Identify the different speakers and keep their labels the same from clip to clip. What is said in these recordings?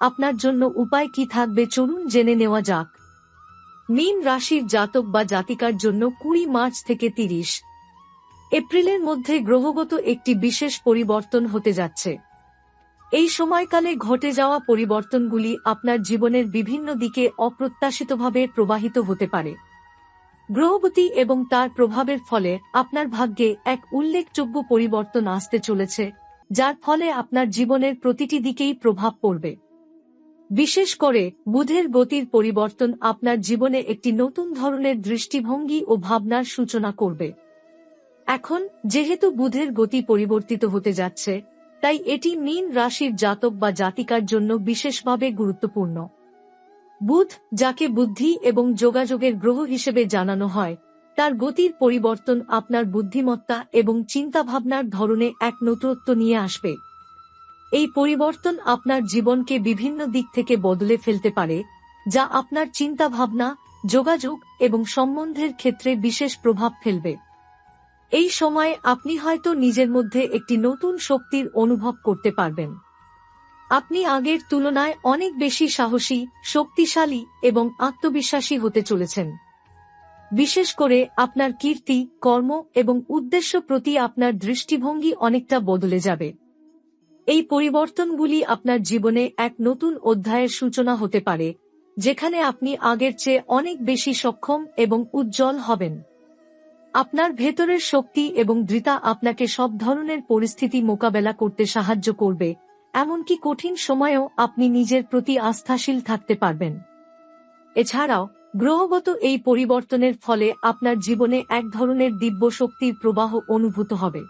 Speaker 1: আপনার জন্য উপায় কি থাকবে চলুন জেনে নেওয়া যাক। মীন রাশির জাতক বা জাতিকার জন্য কুড়ি মার্চ থেকে তিরিশ। এপ্রিলের মধ্যে গ্রহগত একটি বিশেষ পরিবর্তন হতে যাচ্ছে। এই সময়কালে ঘটে যাওয়া পরিবর্তনগুলি আপনার জীবনের বিভিন্ন দিকে অপ্রত্যাশিতভাবে প্রবাহিত হতে পারে। গ্রহবতী এবং তার প্রভাবের ফলে আপনার ভাগ্যে এক উল্লেখযোগ্য পরিবর্তন আসতে চলেছে, যার ফলে আপনার জীবনের প্রতিটি দিকেই প্রভাব পড়বে। বিশেষ করে বুধের গতির পরিবর্তন আপনার জীবনে একটি নতুন ধরনের দৃষ্টিভঙ্গি ও ভাবনার সূচনা করবে। এখন, যেহেতু বুধের গতি পরিবর্তিত হতে যাচ্ছে, তাই এটি মীন রাশির জাতক বা জাতিকার জন্য বিশেষভাবে গুরুত্বপূর্ণ। বুধ, যাকে বুদ্ধি এবং যোগাযোগের গ্রহ হিসেবে জানানো হয়, তার গতির পরিবর্তন আপনার বুদ্ধিমত্তা এবং চিন্তাভাবনার ধরনে এক নতুনত্ব নিয়ে আসবে। এই পরিবর্তন আপনার জীবনকে বিভিন্ন দিক থেকে বদলে ফেলতে পারে, যা আপনার চিন্তাভাবনা, যোগাযোগ এবং সম্বন্ধের ক্ষেত্রে বিশেষ প্রভাব ফেলবে। এই সময়ে আপনি হয়তো নিজের মধ্যে একটি নতুন শক্তির অনুভব করতে পারবেন। আপনি আগের তুলনায় অনেক বেশি সাহসী, শক্তিশালী এবং আত্মবিশ্বাসী হতে চলেছেন। বিশেষ করে আপনার কীর্তি, কর্ম এবং উদ্দেশ্য প্রতি আপনার দৃষ্টিভঙ্গি অনেকটা বদলে যাবে। এই পরিবর্তনগুলি আপনার জীবনে এক নতুন অধ্যায়ের সূচনা হতে পারে, যেখানে আপনি আগের চেয়ে অনেক বেশি সক্ষম এবং উজ্জ্বল হবেন। আপনার ভেতরের শক্তি এবং দৃতা আপনাকে সব ধরনের পরিস্থিতি মোকাবেলা করতে সাহায্য করবে, এমনকি কঠিন সময়েও আপনি নিজের প্রতি আস্থাশীল থাকতে পারবেন। এছাড়াও, গ্রহগত এই পরিবর্তনের ফলে আপনার জীবনে এক ধরনের দিব্য শক্তির প্রবাহ অনুভূত হবে।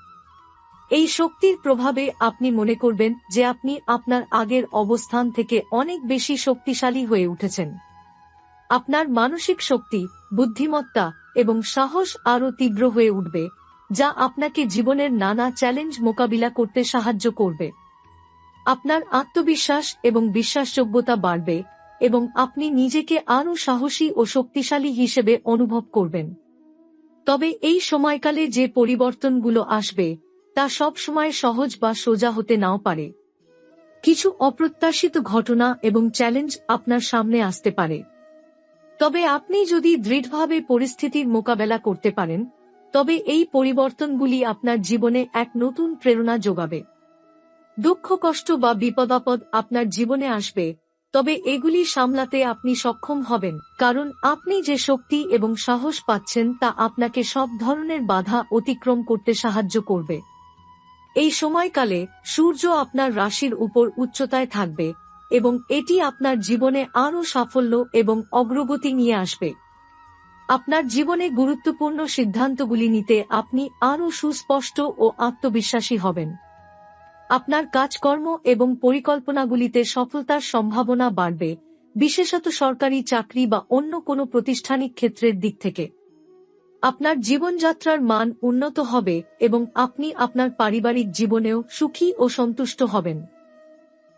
Speaker 1: এই শক্তির প্রভাবে আপনি মনে করবেন যে আপনি আপনার আগের অবস্থান থেকে অনেক বেশি শক্তিশালী হয়ে উঠেছেন। আপনার মানসিক শক্তি, বুদ্ধিমত্তা এবং সাহস আরও তীব্র হয়ে উঠবে, যা আপনাকে জীবনের নানা চ্যালেঞ্জ মোকাবিলা করতে সাহায্য করবে। আপনার আত্মবিশ্বাস এবং বিশ্বাসযোগ্যতা বাড়বে এবং আপনি নিজেকে আরও সাহসী ও শক্তিশালী হিসেবে অনুভব করবেন। তবে এই সময়কালে যে পরিবর্তনগুলো আসবে তা সব সময় সহজ বা সোজা হতে নাও পারে। কিছু অপ্রত্যাশিত ঘটনা এবং চ্যালেঞ্জ আপনার সামনে আসতে পারে। তবে আপনি যদি দৃঢ়ভাবে পরিস্থিতির মোকাবেলা করতে পারেন, তবে এই পরিবর্তনগুলি আপনার জীবনে এক নতুন প্রেরণা যোগাবে। দুঃখ, কষ্ট বা বিপদাপদ আপনার জীবনে আসবে, তবে এগুলি সামলাতে আপনি সক্ষম হবেন, কারণ আপনি যে শক্তি এবং সাহস পাচ্ছেন তা আপনাকে সব ধরনের বাধা অতিক্রম করতে সাহায্য করবে। এই সময়কালে সূর্য আপনার রাশির উপর উচ্চতায় থাকবে এবং এটি আপনার জীবনে আরও সাফল্য এবং অগ্রগতি নিয়ে আসবে। আপনার জীবনে গুরুত্বপূর্ণ সিদ্ধান্তগুলি নিতে আপনি আরও সুস্পষ্ট ও আত্মবিশ্বাসী হবেন। আপনার কাজকর্ম এবং পরিকল্পনাগুলিতে সফলতার সম্ভাবনা বাড়বে, বিশেষত সরকারি চাকরি বা অন্য কোনো প্রতিষ্ঠানিক ক্ষেত্রের দিক থেকে। আপনার জীবনযাত্রার মান উন্নত হবে এবং আপনি আপনার পারিবারিক জীবনেও সুখী ও সন্তুষ্ট হবেন।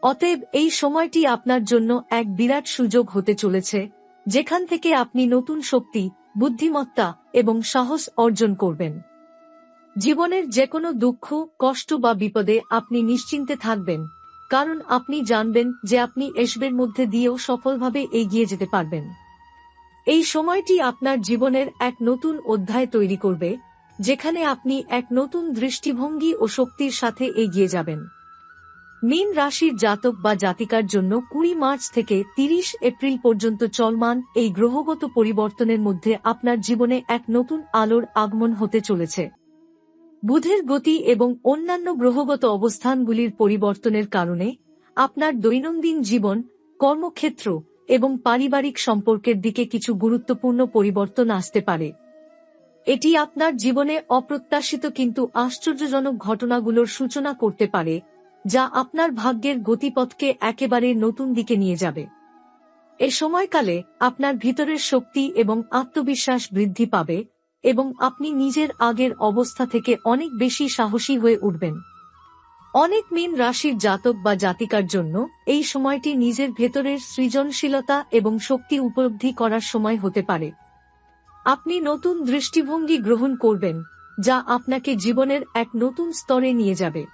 Speaker 1: অতএব এই সময়টি আপনার জন্য এক বিরাট সুযোগ হতে চলেছে, যেখান থেকে আপনি নতুন শক্তি, বুদ্ধিমত্তা এবং সাহস অর্জন করবেন। জীবনের যে কোনো দুঃখ, কষ্ট বা বিপদে আপনি নিশ্চিন্তে থাকবেন, কারণ আপনি জানবেন যে আপনি এসবের মধ্যে দিয়েও সফলভাবে এগিয়ে যেতে পারবেন। এই সময়টি আপনার জীবনের এক নতুন অধ্যায় তৈরি করবে, যেখানে আপনি এক নতুন দৃষ্টিভঙ্গি ও শক্তির সাথে এগিয়ে যাবেন। মীন রাশির জাতক বা জাতিকার জন্য কুড়ি মার্চ থেকে তিরিশ এপ্রিল পর্যন্ত চলমান এই গ্রহগত পরিবর্তনের মধ্যে আপনার জীবনে এক নতুন আলোর আগমন হতে চলেছে। বুধের গতি এবং অন্যান্য গ্রহগত অবস্থানগুলির পরিবর্তনের কারণে আপনার দৈনন্দিন জীবন, কর্মক্ষেত্র এবং পারিবারিক সম্পর্কের দিকে কিছু গুরুত্বপূর্ণ পরিবর্তন আসতে পারে। এটি আপনার জীবনে অপ্রত্যাশিত কিন্তু আশ্চর্যজনক ঘটনাগুলোর সূচনা করতে পারে, যা আপনার ভাগ্যের গতিপথকে একেবারে নতুন দিকে নিয়ে যাবে। এ সময়কালে আপনার ভিতরের শক্তি এবং আত্মবিশ্বাস বৃদ্ধি পাবে এবং আপনি নিজের আগের অবস্থা থেকে অনেক বেশি সাহসী হয়ে উঠবেন। অনেক মীন রাশির জাতক বা জাতিকার জন্য এই সময়টি নিজের ভেতরের সৃজনশীলতা এবং শক্তি উপলব্ধি করার সময় হতে পারে। আপনি নতুন দৃষ্টিভঙ্গি গ্রহণ করবেন, যা আপনাকে জীবনের এক নতুন স্তরে নিয়ে যাবে।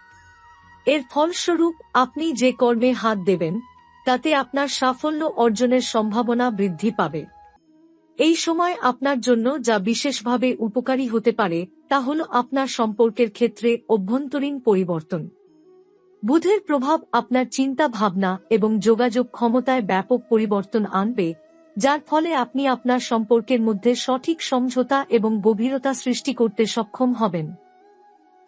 Speaker 1: এর ফলস্বরূপ আপনি যে কর্মে হাত দেবেন, তাতে আপনার সাফল্য অর্জনের সম্ভাবনা বৃদ্ধি পাবে। এই সময় আপনার জন্য যা বিশেষভাবে উপকারী হতে পারে, তা হল আপনার সম্পর্কের ক্ষেত্রে অভ্যন্তরীণ পরিবর্তন। বুধের প্রভাব আপনার চিন্তা ভাবনা এবং যোগাযোগ ক্ষমতায় ব্যাপক পরিবর্তন আনবে, যার ফলে আপনি আপনার সম্পর্কের মধ্যে সঠিক সমঝোতা এবং গভীরতা সৃষ্টি করতে সক্ষম হবেন।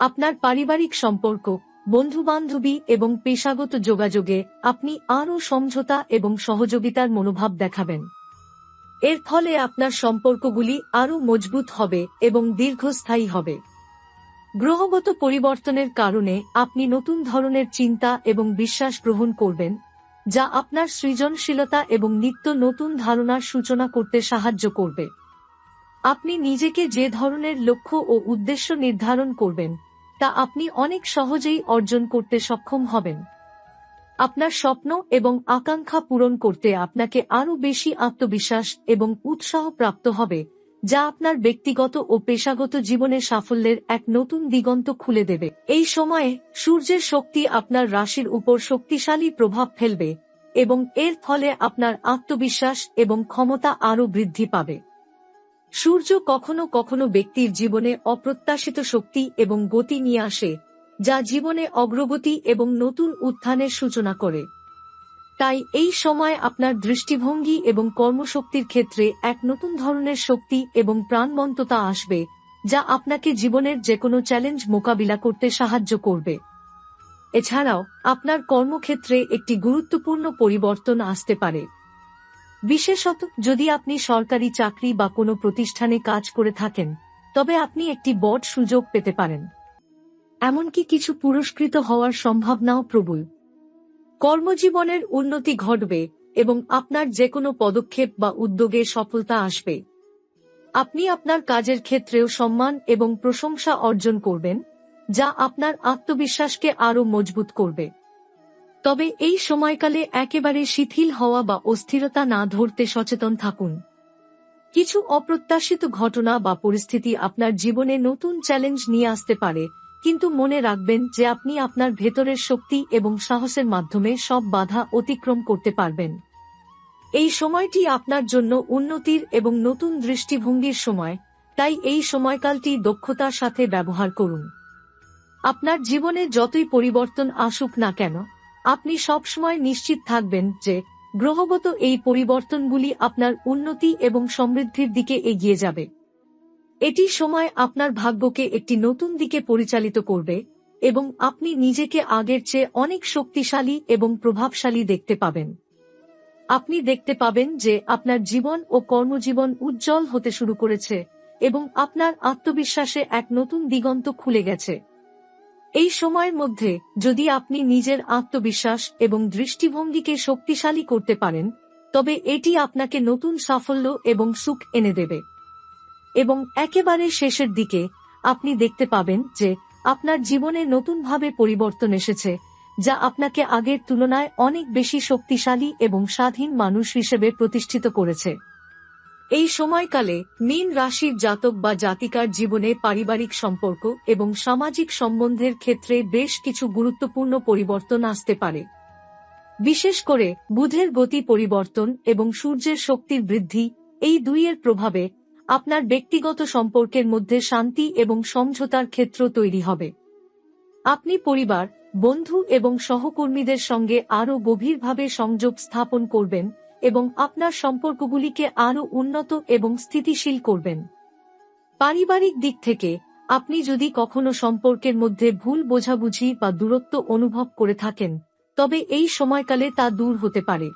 Speaker 1: আপনার পারিবারিক সম্পর্ক, বন্ধুবান্ধবী এবং পেশাগত যোগাযোগে আপনি আরও সমঝোতা এবং সহযোগিতার মনোভাব দেখাবেন। এর ফলে আপনার সম্পর্কগুলি আরও মজবুত হবে এবং দীর্ঘস্থায়ী হবে। গ্রহগত পরিবর্তনের কারণে আপনি নতুন ধরনের চিন্তা এবং বিশ্বাস গ্রহণ করবেন, যা আপনার সৃজনশীলতা এবং নিত্য নতুন ধারণার সূচনা করতে সাহায্য করবে। আপনি নিজেকে যে ধরনের লক্ষ্য ও উদ্দেশ্য নির্ধারণ করবেন, তা আপনি অনেক সহজেই অর্জন করতে সক্ষম হবেন। আপনার স্বপ্ন এবং আকাঙ্ক্ষা পূরণ করতে আপনাকে আরও বেশি আত্মবিশ্বাস এবং উৎসাহ প্রাপ্ত হবে। যা আপনার ব্যক্তিগত ও পেশাগত জীবনে সাফল্যের এক নতুন দিগন্ত খুলে দেবে। এই সময়ে সূর্যের শক্তি আপনার রাশির উপর শক্তিশালী প্রভাব ফেলবে এবং এর ফলে আপনার আত্মবিশ্বাস এবং ক্ষমতা আরও বৃদ্ধি পাবে। সূর্য কখনো কখনো ব্যক্তির জীবনে অপ্রত্যাশিত শক্তি এবং গতি নিয়ে আসে, যা জীবনে অগ্রগতি এবং নতুন উত্থানের সূচনা করে। তাই এই সময় আপনার দৃষ্টিভঙ্গি এবং কর্মশক্তির ক্ষেত্রে এক নতুন ধরনের শক্তি এবং প্রাণবন্ততা আসবে, যা আপনাকে জীবনের যে কোনো চ্যালেঞ্জ মোকাবিলা করতে সাহায্য করবে। এছাড়াও, আপনার কর্মক্ষেত্রে একটি গুরুত্বপূর্ণ পরিবর্তন আসতে পারে। বিশেষত, যদি আপনি সরকারি চাকরি বা কোনো প্রতিষ্ঠানে কাজ করে থাকেন, তবে আপনি একটি বড় সুযোগ পেতে পারেন। এমনকি কিছু পুরস্কৃত হওয়ার সম্ভাবনাও প্রবল। কর্মজীবনের উন্নতি ঘটবে এবং আপনার যে কোনো পদক্ষেপ বা উদ্যোগে সফলতা আসবে। আপনি আপনার কাজের ক্ষেত্রেও সম্মান এবং প্রশংসা অর্জন করবেন, যা আপনার আত্মবিশ্বাসকে আরও মজবুত করবে। তবে এই সময়কালে একেবারে শিথিল হওয়া বা অস্থিরতা না ধরতে সচেতন থাকুন। কিছু অপ্রত্যাশিত ঘটনা বা পরিস্থিতি আপনার জীবনে নতুন চ্যালেঞ্জ নিয়ে আসতে পারে কিন্তু মনে রাখবেন যে আপনি আপনার ভেতরের শক্তি এবং সাহসের মাধ্যমে সব বাধা অতিক্রম করতে পারবেন। এই সময়টি আপনার জন্য উন্নতির এবং নতুন দৃষ্টিভঙ্গির সময়, তাই এই সময়কালটি দক্ষতার সাথে ব্যবহার করুন। আপনার জীবনে যতই পরিবর্তন আসুক না কেন, আপনি সবসময় নিশ্চিত থাকবেন যে গ্রহগত এই পরিবর্তনগুলি আপনার উন্নতি এবং সমৃদ্ধির দিকে এগিয়ে যাবে। এটি সময় আপনার ভাগ্যকে একটি নতুন দিকে পরিচালিত করবে এবং আপনি নিজেকে আগের চেয়ে অনেক শক্তিশালী এবং প্রভাবশালী দেখতে পাবেন। আপনি দেখতে পাবেন যে আপনার জীবন ও কর্মজীবন উজ্জ্বল হতে শুরু করেছে এবং আপনার আত্মবিশ্বাসে এক নতুন দিগন্ত খুলে গেছে। এই সময়ের মধ্যে যদি আপনি নিজের আত্মবিশ্বাস এবং দৃষ্টিভঙ্গিকে শক্তিশালী করতে পারেন, তবে এটি আপনাকে নতুন সাফল্য এবং সুখ এনে দেবে। এবং একেবারে শেষের দিকে আপনি দেখতে পাবেন যে আপনার জীবনে নতুনভাবে পরিবর্তন এসেছে, যা আপনাকে আগের তুলনায় অনেক বেশি শক্তিশালী এবং স্বাধীন মানুষ হিসেবে প্রতিষ্ঠিত করেছে। এই সময়কালে মীন রাশির জাতক বা জাতিকার জীবনে পারিবারিক সম্পর্ক এবং সামাজিক সম্বন্ধের ক্ষেত্রে বেশ কিছু গুরুত্বপূর্ণ পরিবর্তন আসতে পারে। বিশেষ করে বুধের গতি পরিবর্তন এবং সূর্যের শক্তির বৃদ্ধি, এই দুইয়ের প্রভাবে আপনার ব্যক্তিগত সম্পর্কের মধ্যে শান্তি এবং সমঝোতার ক্ষেত্র তৈরি হবে। আপনি পরিবার, বন্ধু এবং সহকর্মীদের সঙ্গে আরও গভীরভাবে সংযোগ স্থাপন করবেন এবং আপনার সম্পর্কগুলিকে আরও উন্নত এবং স্থিতিশীল করবেন। পারিবারিক দিক থেকে, আপনি যদি কখনো সম্পর্কের মধ্যে ভুল বোঝাবুঝি বা দূরত্ব অনুভব করে থাকেন, তবে এই সময়কালে তা দূর হতে পারে।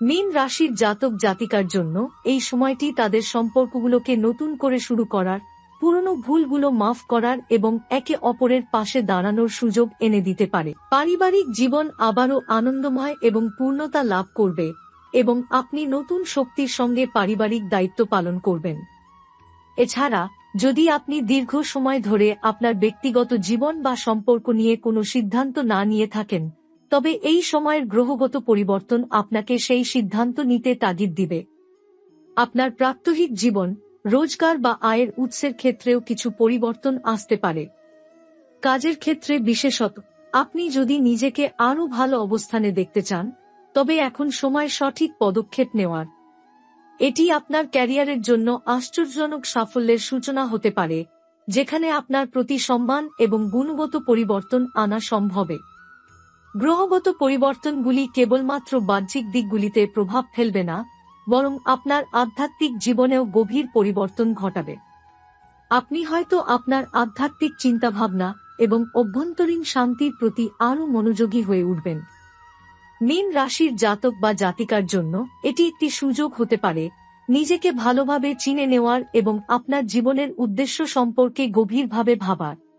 Speaker 1: মীন রাশির জাতক জাতিকার জন্য এই সময়টি তাদের সম্পর্কগুলোকে নতুন করে শুরু করার, পুরনো ভুলগুলো মাফ করার এবং একে অপরের পাশে দাঁড়ানোর সুযোগ এনে দিতে পারে। পারিবারিক জীবন আবারও আনন্দময় এবং পূর্ণতা লাভ করবে এবং আপনি নতুন শক্তির সঙ্গে পারিবারিক দায়িত্ব পালন করবেন। এছাড়া, যদি আপনি দীর্ঘ সময় ধরে আপনার ব্যক্তিগত জীবন বা সম্পর্ক নিয়ে কোনো সিদ্ধান্ত না নিয়ে থাকেন তবে এই সময়ের গ্রহগত পরিবর্তন আপনাকে সেই সিদ্ধান্ত নিতে তাগিদ দিবে। আপনার প্রাত্যহিক জীবন, রোজগার বা আয়ের উৎসের ক্ষেত্রেও কিছু পরিবর্তন আসতে পারে। কাজের ক্ষেত্রে বিশেষত, আপনি যদি নিজেকে আরও ভালো অবস্থানে দেখতে চান, তবে এখন সময় সঠিক পদক্ষেপ নেওয়ার। এটি আপনার ক্যারিয়ারের জন্য আশ্চর্যজনক সাফল্যের সূচনা হতে পারে, যেখানে আপনার প্রতি সম্মান এবং গুণগত পরিবর্তন আনা সম্ভবে। গ্রহগত পরিবর্তনগুলি কেবলমাত্র বাহ্যিক দিকগুলিতে প্রভাব ফেলবে না, বরং আপনার আধ্যাত্মিক জীবনেও গভীর পরিবর্তন ঘটাবে। আপনি হয়তো আপনার আধ্যাত্মিক চিন্তাভাবনা এবং অভ্যন্তরীণ শান্তির প্রতি আরও মনোযোগী হয়ে উঠবেন। মীন রাশির জাতক বা জাতিকার জন্য এটি একটি সুযোগ হতে পারে নিজেকে ভালোভাবে চিনে নেওয়ার এবং আপনার জীবনের উদ্দেশ্য সম্পর্কে গভীরভাবে ভাবার।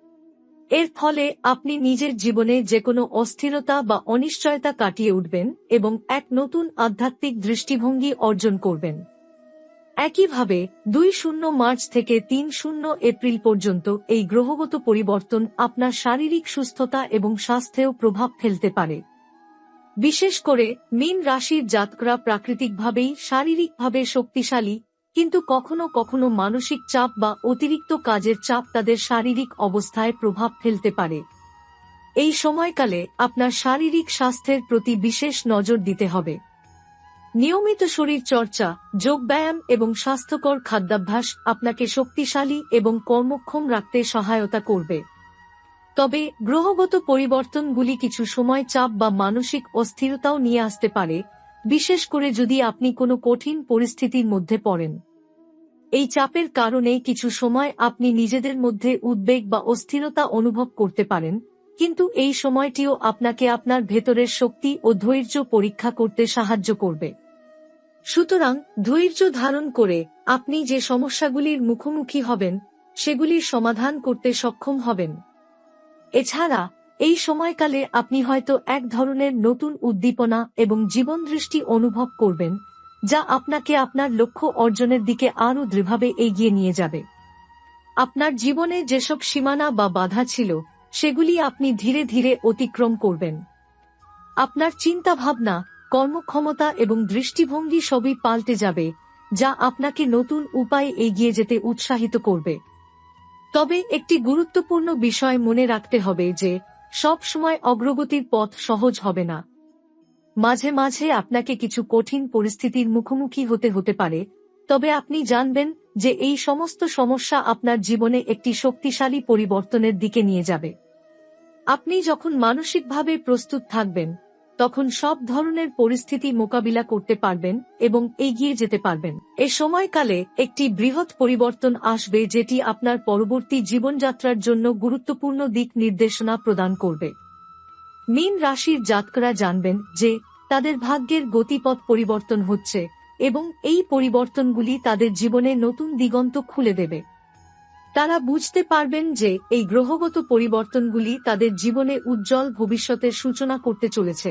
Speaker 1: এর ফলে আপনি নিজের জীবনে যে কোনো অস্থিরতা বা অনিশ্চয়তা কাটিয়ে উঠবেন এবং এক নতুন আধ্যাত্মিক দৃষ্টিভঙ্গি অর্জন করবেন। একইভাবে, দুই শূন্য মার্চ থেকে তিন শূন্য এপ্রিল পর্যন্ত এই গ্রহগত পরিবর্তন আপনার শারীরিক সুস্থতা এবং স্বাস্থ্যেও প্রভাব ফেলতে পারে। বিশেষ করে, মীন রাশির জাতকরা প্রাকৃতিকভাবেই, শারীরিকভাবে শক্তিশালী কিন্তু কখনো কখনো মানসিক চাপ বা অতিরিক্ত কাজের চাপ তাদের শারীরিক অবস্থায় প্রভাব ফেলতে পারে। এই সময়কালে আপনার শারীরিক স্বাস্থ্যের প্রতি বিশেষ নজর দিতে হবে। নিয়মিত শরীর চর্চা যোগব্যায়াম এবং স্বাস্থ্যকর খাদ্যাভ্যাস আপনাকে শক্তিশালী এবং কর্মক্ষম রাখতে সহায়তা করবে। তবে গ্রহগত পরিবর্তনগুলি কিছু সময় চাপ বা মানসিক অস্থিরতাও নিয়ে আসতে পারে বিশেষ করে যদি আপনি কোনো কঠিন পরিস্থিতির মধ্যে পড়েন। এই চাপের কারণে কিছু সময় আপনি নিজেদের মধ্যে উদ্বেগ বা অস্থিরতা অনুভব করতে পারেন, কিন্তু এই সময়টিও আপনাকে আপনার ভেতরের শক্তি ও ধৈর্য পরীক্ষা করতে সাহায্য করবে। সুতরাং ধৈর্য ধারণ করে আপনি যে সমস্যাগুলির মুখোমুখি হবেন, সেগুলির সমাধান করতে সক্ষম হবেন। এছাড়া এই সময়কালে আপনি হয়তো এক ধরনের নতুন উদ্দীপনা এবং জীবনদৃষ্টি অনুভব করবেন, যা আপনাকে আপনার লক্ষ্য অর্জনের দিকে আরও দৃঢ়ভাবে এগিয়ে নিয়ে যাবে। আপনার জীবনে যেসব সীমানা বা বাধা ছিল, সেগুলি আপনি ধীরে ধীরে অতিক্রম করবেন। আপনার চিন্তা ভাবনা কর্মক্ষমতা এবং দৃষ্টিভঙ্গি সবই পাল্টে যাবে, যা আপনাকে নতুন উপায়ে এগিয়ে যেতে উৎসাহিত করবে। তবে একটি গুরুত্বপূর্ণ বিষয় মনে রাখতে হবে যে সব সময় অগ্রগতির পথ সহজ হবে না। মাঝে মাঝে আপনাকে কিছু কঠিন পরিস্থিতির মুখোমুখি হতে হতে পারে, তবে আপনি জানবেন যে এই সমস্ত সমস্যা আপনার জীবনে একটি শক্তিশালী পরিবর্তনের দিকে নিয়ে যাবে। আপনি যখন মানসিকভাবে প্রস্তুত থাকবেন তখন সব ধরনের পরিস্থিতি মোকাবিলা করতে পারবেন এবং এগিয়ে যেতে পারবেন। এ সময়কালে একটি বৃহৎ পরিবর্তন আসবে যেটি আপনার পরবর্তী জীবনযাত্রার জন্য গুরুত্বপূর্ণ দিক নির্দেশনা প্রদান করবে। মীন রাশির জাতকরা জানবেন যে তাদের ভাগ্যের গতিপথ পরিবর্তন হচ্ছে এবং এই পরিবর্তনগুলি তাদের জীবনে নতুন দিগন্ত খুলে দেবে। তারা বুঝতে পারবেন যে এই গ্রহগত পরিবর্তনগুলি তাদের জীবনে উজ্জ্বল ভবিষ্যতের সূচনা করতে চলেছে।